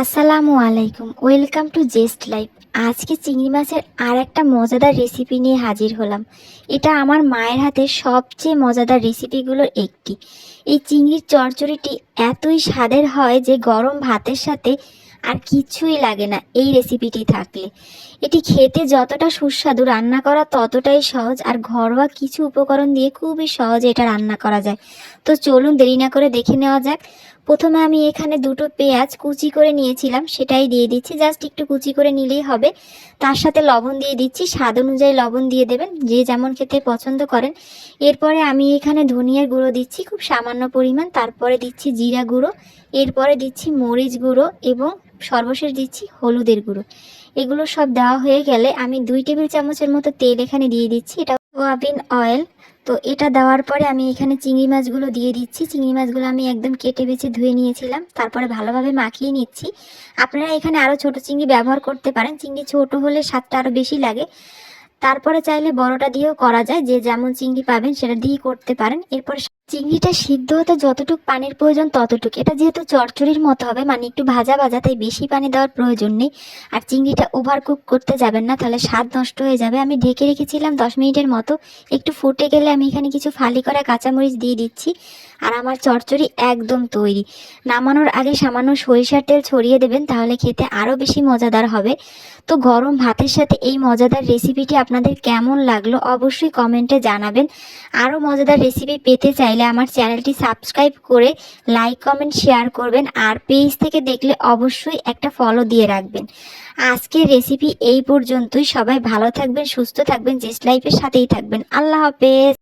আসসালামু আলাইকুম। Welcome to Zest Life. আজকে চিংড়ি মাছের আর একটা মজাদার রেসিপি নিয়ে হাজির হলাম। এটা আমার মায়ের হাতে সবচেয়ে মজাদার রেসিপিগুলোর একটি। এই চিংড়ির চচ্চড়িটি এতই স্বাদের হয় যে গরম ভাতের সাথে আর কিছুই লাগে না এই রেসিপিটি থাকলে। এটি খেতে যতটা সুস্বাদু রান্না করা ততটাই সহজ আর ঘরোয়া কিছু উপকরণ দিয়ে খুবই সহজে এটা রান্না করা যায়। তো চলুন দেরি না করে দেখে নেওয়া যাক। প্রথমে আমি এখানে দুটো পেঁয়াজ কুচি করে নিয়েছিলাম, সেটাই দিয়ে দিচ্ছি। জাস্ট একটু কুচি করে নিলেই হবে। তার সাথে লবণ দিয়ে দিচ্ছি। স্বাদ অনুযায়ী লবণ দিয়ে দেবেন, যে যেমন খেতে পছন্দ করেন। এরপরে আমি এখানে ধনিয়ার গুঁড়ো দিচ্ছি, খুব সামান্য পরিমাণ। তারপরে দিচ্ছি জিরা গুঁড়ো। এরপরে দিচ্ছি মরিচ গুঁড়ো এবং সর্বশেষ দিচ্ছি হলুদের গুঁড়ো। এগুলো সব দেওয়া হয়ে গেলে আমি দুই টেবিল চামচের মতো তেল এখানে দিয়ে দিচ্ছি। এটা সোয়াবিন অয়েল। তো এটা দেওয়ার পরে আমি এখানে চিংড়ি মাছগুলো দিয়ে দিচ্ছি। চিংড়ি মাছগুলো আমি একদম কেটে বেছে ধুয়ে নিয়েছিলাম। তারপরে ভালোভাবে মাখিয়ে নিচ্ছি। আপনারা এখানে আরও ছোট চিংড়ি ব্যবহার করতে পারেন। চিংড়ি ছোট হলে স্বাদটা আরও বেশি লাগে। তারপরে চাইলে বড়টা দিয়েও করা যায়, যে যেমন চিংড়ি পাবেন সেটা দিয়েই করতে পারেন। এরপর চিংড়িটা সিদ্ধ হতে যতটুকু পানির প্রয়োজন ততটুকু। এটা যেহেতু চচ্চড়ির মতো হবে মানে একটু ভাজা ভাজা, তাই বেশি পানি দেওয়ার প্রয়োজন নেই। আর চিংড়িটা ওভার কুক করতে যাবেন না, তাহলে স্বাদ নষ্ট হয়ে যাবে। আমি ঢেকে রেখেছিলাম দশ মিনিটের মতো। একটু ফুটে গেলে আমি এখানে কিছু ফালি করা কাঁচামরিচ দিয়ে দিচ্ছি। আর আমার চচ্চড়ি একদম তৈরি। নামানোর আগে সামান্য সরিষার তেল ছড়িয়ে দেবেন, তাহলে খেতে আরও বেশি মজাদার হবে। তো গরম ভাতের সাথে এই মজাদার রেসিপিটি আপনাদের কেমন লাগল অবশ্যই কমেন্টে জানাবেন। আরও মজাদার রেসিপি পেতে চাইলে আমার চ্যানেলটি সাবস্ক্রাইব করে লাইক কমেন্ট শেয়ার করবেন আর পেজ থেকে দেখলে অবশ্যই একটা ফলো দিয়ে রাখবেন। আজকের রেসিপি এই পর্যন্তই। সবাই ভালো থাকবেন, সুস্থ থাকবেন জেস্ট লাইফের সাথেই থাকবেন। আল্লাহ হাফেজ।